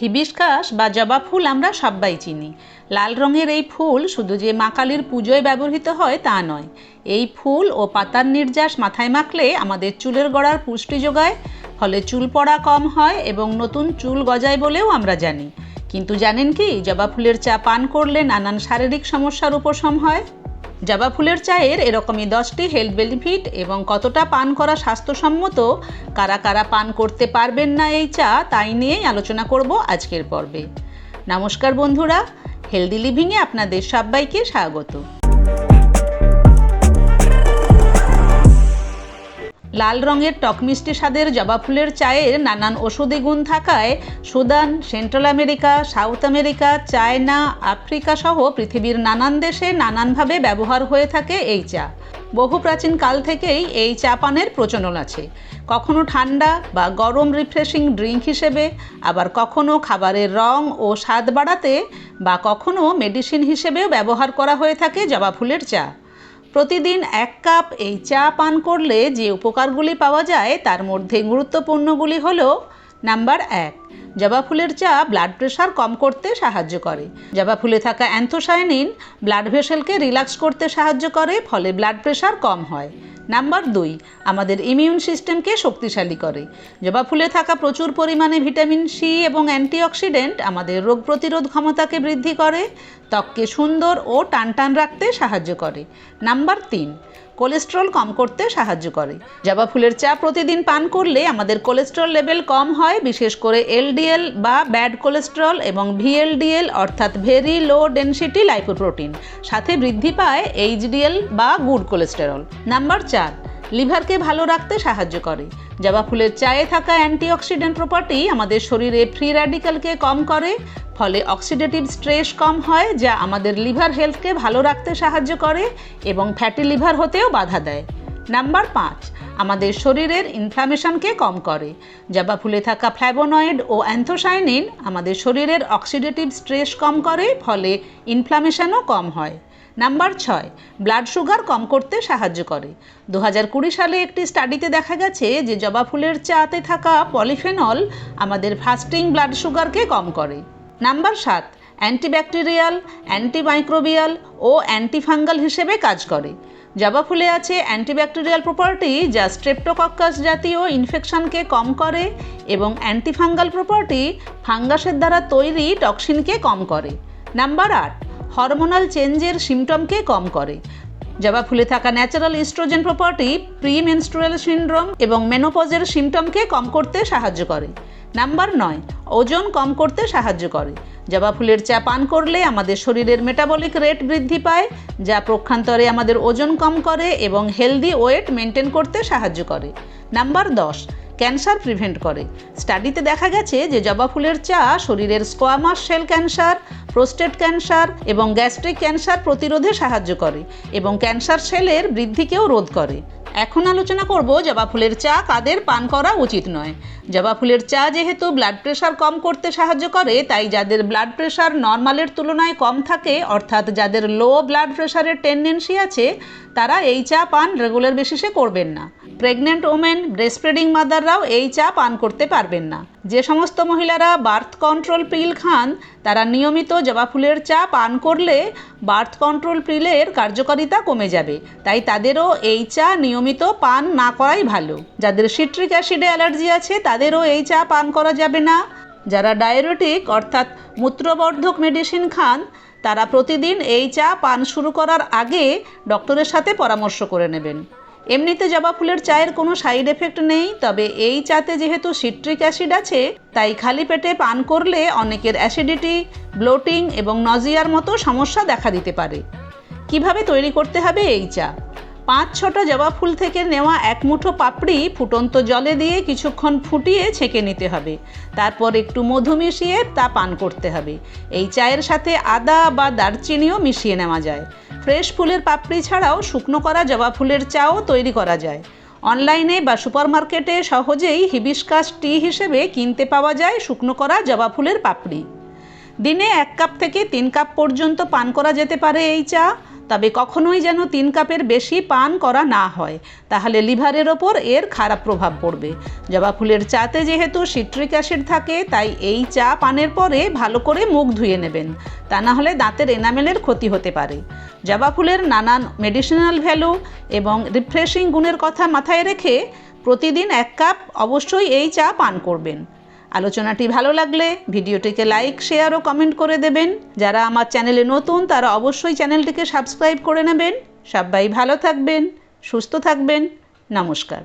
Hibiscus বা জবা ফুল আমরা সবাই চিনি। লাল রঙের এই ফুল শুধু যে মা কালীর পুজোয় ব্যবহৃত হয় তা নয়। এই ফুল ও পাতার নির্যাস মাথায় মাখলে আমাদের চুলের গড়ার পুষ্টি যোগায়, ফলে চুল পড়া কম হয় এবং নতুন চুল গজায় বলেও আমরা জানি। কিন্তু জানেন কি, জবা ফুলের চা পান করলে নানান শারীরিক সমস্যার উপশম হয়। জবা ফুলের চায়ের এরকমই দশটি হেলথ বেনিফিট এবং কতটা পান করা স্বাস্থ্যসম্মত, কারা কারা পান করতে পারবেন না এই চা, তাই নিয়েই আলোচনা করব আজকের পর্বে। নমস্কার বন্ধুরা হেলদি লিভিংয়ে আপনাদের সবাইকে স্বাগত। লাল রঙের টক মিষ্টি স্বাদের জবা ফুলের চায়ের নানান ওষুধি গুণ থাকায় Sudan, central America, south America, China, Africa সহ পৃথিবীর নানান দেশে নানানভাবে ব্যবহার হয়ে থাকে এই চা। বহু প্রাচীন কাল থেকেই এই চা পানের প্রচলন আছে। কখনো ঠান্ডা বা গরম রিফ্রেশিং ড্রিঙ্ক হিসেবে, আবার কখনো খাবারের রং ও স্বাদ বাড়াতে বা কখনো মেডিসিন হিসেবেও ব্যবহার করা হয়ে থাকে জবা ফুলের চা। প্রতিদিন এক কাপ এই চা পান করলে যে উপকারগুলি পাওয়া যায়, তার মধ্যে গুরুত্বপূর্ণগুলি হল, নাম্বার এক, জবা ফুলের চা ব্লাড প্রেশার কম করতে সাহায্য করে। জবা ফুলে থাকা অ্যান্থোসায়নিন ব্লাড ভেসেলকে রিল্যাক্স করতে সাহায্য করে, ফলে ব্লাড প্রেশার কম হয়। নাম্বার দুই, আমাদের ইমিউন সিস্টেমকে শক্তিশালী করে। জবা ফুলে থাকা প্রচুর পরিমাণে ভিটামিন সি এবং অ্যান্টিঅক্সিডেন্ট আমাদের রোগ প্রতিরোধ ক্ষমতাকে বৃদ্ধি করে, ত্বককে সুন্দর ও টানটান রাখতে সাহায্য করে। নাম্বার তিন কোলেস্ট্রল কম করতে সাহায্য করে। জবা ফুলের চা প্রতিদিন পান করলে আমাদের কোলেস্ট্রল লেভেল কম হয়, বিশেষ করে এলডিএল বা ব্যাড কোলেস্ট্রল এবং ভিএলডিএল, অর্থাৎ ভেরি লো ডেনসিটি লাইপোপ্রোটিন। সাথে বৃদ্ধি পায় এইচডিএল বা গুড কোলেস্টেরল। নাম্বার চার লিভারকে ভালো রাখতে সাহায্য করে। জবা ফুলের চায়ে থাকা অ্যান্টিঅক্সিডেন্ট প্রপার্টি আমাদের শরীরে ফ্রি র্যাডিক্যালকে কম করে, ফলে অক্সিডেটিভ স্ট্রেস কম হয়, যা আমাদের লিভার হেলথকে ভালো রাখতে সাহায্য করে এবং ফ্যাটি লিভার হতেও বাধা দেয়। নাম্বার পাঁচ, আমাদের শরীরের ইনফ্লামেশনকে কম করে। জবা ফুলে থাকা ফ্ল্যাবোনয়েড ও অ্যান্থোসাইনিন আমাদের শরীরের অক্সিডেটিভ স্ট্রেস কম করে, ফলে ইনফ্লামেশনও কম হয়। নাম্বার ছয় ব্লাড সুগার কম করতে সাহায্য করে। দু কুড়ি সালে একটি স্টাডিতে দেখা গেছে যে জবা ফুলের চাতে থাকা পলিফেনল আমাদের ফাস্টিং ব্লাড সুগারকে কম করে। নাম্বার সাত অ্যান্টিব্যাকটেরিয়াল অ্যান্টিমাইক্রোবিয়াল ও অ্যান্টিফাঙ্গাল হিসেবে কাজ করে। জবা ফুলে আছে অ্যান্টিব্যাকটেরিয়াল প্রপার্টি যা স্ট্রেপ্টোকক্কাস জাতীয় ইনফেকশনকে কম করে এবং অ্যান্টিফাঙ্গাল প্রপার্টি ফাঙ্গাসের দ্বারা তৈরি টক্সিনকে কম করে। নাম্বার আট হরমোনাল চেঞ্জের সিমটমকে কম করে। জবা ফুলে থাকা natural oestrogen property pre menstrual syndrome এবং মেনোপজের সিমটমকে কম করতে সাহায্য করে। নাম্বার নয়, ওজন কম করতে সাহায্য করে। জবা ফুলের চা পান করলে আমাদের শরীরের মেটাবলিক রেট বৃদ্ধি পায়, যা প্রক্ষান্তরে আমাদের ওজন কম করে এবং হেলদি ওয়েট মেনটেন করতে সাহায্য করে। নাম্বার দশ ক্যান্সার প্রিভেন্ট করে। স্টাডিতে দেখা গেছে যে জবা ফুলের চা শরীরের squamous cell cancer prostate cancer এবং গ্যাস্ট্রিক ক্যান্সার প্রতিরোধে সাহায্য করে এবং ক্যান্সার সেলের বৃদ্ধিকেও রোধ করে। এখন আলোচনা করব জবা ফুলের চা কাদের পান করা উচিত নয়। জবা ফুলের চা যেহেতু ব্লাড প্রেশার কম করতে সাহায্য করে, তাই যাদের ব্লাড প্রেশার নর্মালের তুলনায় কম থাকে, অর্থাৎ যাদের লো ব্লাড প্রেশারের টেন্ডেন্সি আছে, তারা এই চা পান রেগুলার বেসিসে করবেন না। প্রেগনেন্ট ওমেন ব্রেস্টফিডিং মাদাররাও এই চা পান করতে পারবেন না। যে সমস্ত মহিলারা বার্থ কন্ট্রোল পিল খান, তারা নিয়মিত জবা ফুলের চা পান করলে বার্থ কন্ট্রোল পিলের কার্যকারিতা কমে যাবে। তাই তাদেরও এই চা নিয়মিত পান না করাই ভালো। যাদের সিট্রিক অ্যাসিডে অ্যালার্জি আছে, তাদেরও এই চা পান করা যাবে না। যারা ডায়াবেটিক অর্থাৎ মূত্রবর্ধক মেডিসিন খান, তারা প্রতিদিন এই চা পান শুরু করার আগে ডক্টরের সাথে পরামর্শ করে নেবেন। এমনিতে জবা ফুলের চায়ের কোনো সাইড এফেক্ট নেই, তবে এই চাতে যেহেতু সিট্রিক অ্যাসিড আছে, তাই খালি পেটে পান করলে অনেকের অ্যাসিডিটি ব্লোটিং এবং নজিয়ার মতো সমস্যা দেখা দিতে পারে। কীভাবে তৈরি করতে হবে এই চা? পাঁচ ছটা জবা ফুল থেকে নেওয়া এক মুঠো পাপড়ি ফুটন্ত জলে দিয়ে কিছুক্ষণ ফুটিয়ে ছেঁকে নিতে হবে। তারপর একটু মধু মিশিয়ে তা পান করতে হবে। এই চায়ের সাথে আদা বা দারচিনিও মিশিয়ে নেওয়া যায়। ফ্রেশ ফুলের পাপড়ি ছাড়াও শুকনো করা জবা ফুলের চাও তৈরি করা যায়। অনলাইনে বা সুপার মার্কেটে সহজেই হিবিস্কাস টি হিসেবে কিনতে পাওয়া যায় শুকনো করা জবা ফুলের পাপড়ি। দিনে এক কাপ থেকে তিন কাপ পর্যন্ত পান করা যেতে পারে এই চা। তবে কখনোই যেন তিন কাপের বেশি পান করা না হয়। তাহলে লিভারের ওপর এর খারাপ প্রভাব পড়বে। জবা ফুলের চাতে যেহেতু সিট্রিক অ্যাসিড থাকে, তাই এই চা পানের পরে ভালো করে মুখ ধুয়ে নেবেন। তা না হলে দাঁতের এনামেলের ক্ষতি হতে পারে। জবা ফুলের নানান মেডিসিনাল ভ্যালু এবং রিফ্রেশিং গুণের কথা মাথায় রেখে প্রতিদিন এক কাপ অবশ্যই এই চা পান করবেন। আলোচনাটি ভালো লাগলে ভিডিওটিকে লাইক, শেয়ার ও কমেন্ট করে দেবেন। যারা আমার চ্যানেলে নতুন, তারা অবশ্যই চ্যানেলটিকে সাবস্ক্রাইব করে নেবেন। সবাই ভালো থাকবেন, সুস্থ থাকবেন। নমস্কার।